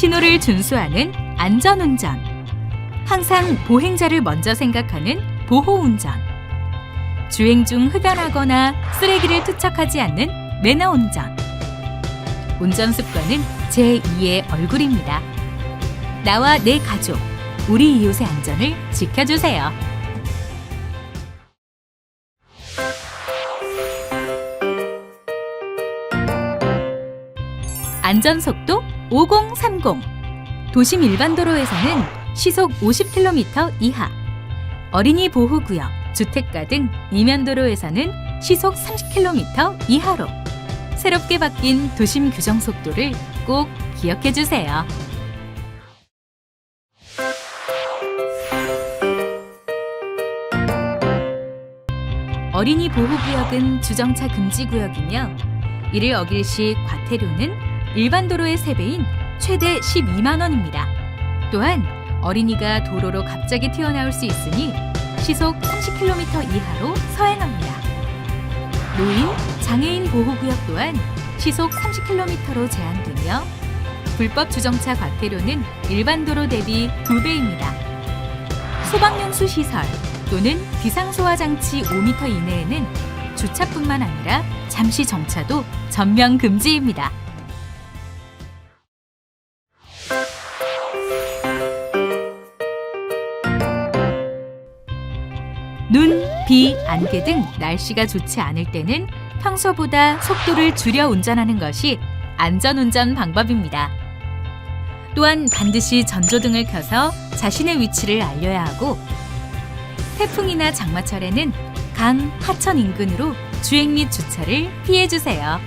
신호를 준수하는 안전운전. 항상 보행자를 먼저 생각하는 보호운전. 주행 중 흡연하거나 쓰레기를 투척하지 않는 매너운전. 운전 습관은 제2의 얼굴입니다. 나와 내 가족, 우리 이웃의 안전을 지켜주세요. 안전속도 5030. 도심 일반 도로에서는 시속 50km 이하. 어린이 보호구역, 주택가 등 이면 도로에서는 시속 30km 이하로. 새롭게 바뀐 도심 규정 속도를 꼭 기억해 주세요. 어린이 보호구역은 주정차 금지 구역이며 이를 어길 시 과태료는 일반 도로의 3배인 최대 12만 원입니다. 또한 어린이가 도로로 갑자기 튀어나올 수 있으니 시속 30km 이하로 서행합니다. 노인, 장애인 보호구역 또한 시속 30km로 제한되며 불법 주정차 과태료는 일반 도로 대비 2배입니다. 소방용수 시설 또는 비상소화 장치 5m 이내에는 주차뿐만 아니라 잠시 정차도 전면 금지입니다. 눈, 비, 안개 등 날씨가 좋지 않을 때는 평소보다 속도를 줄여 운전하는 것이 안전운전 방법입니다. 또한 반드시 전조등을 켜서 자신의 위치를 알려야 하고 태풍이나 장마철에는 강, 하천 인근으로 주행 및 주차를 피해 주세요.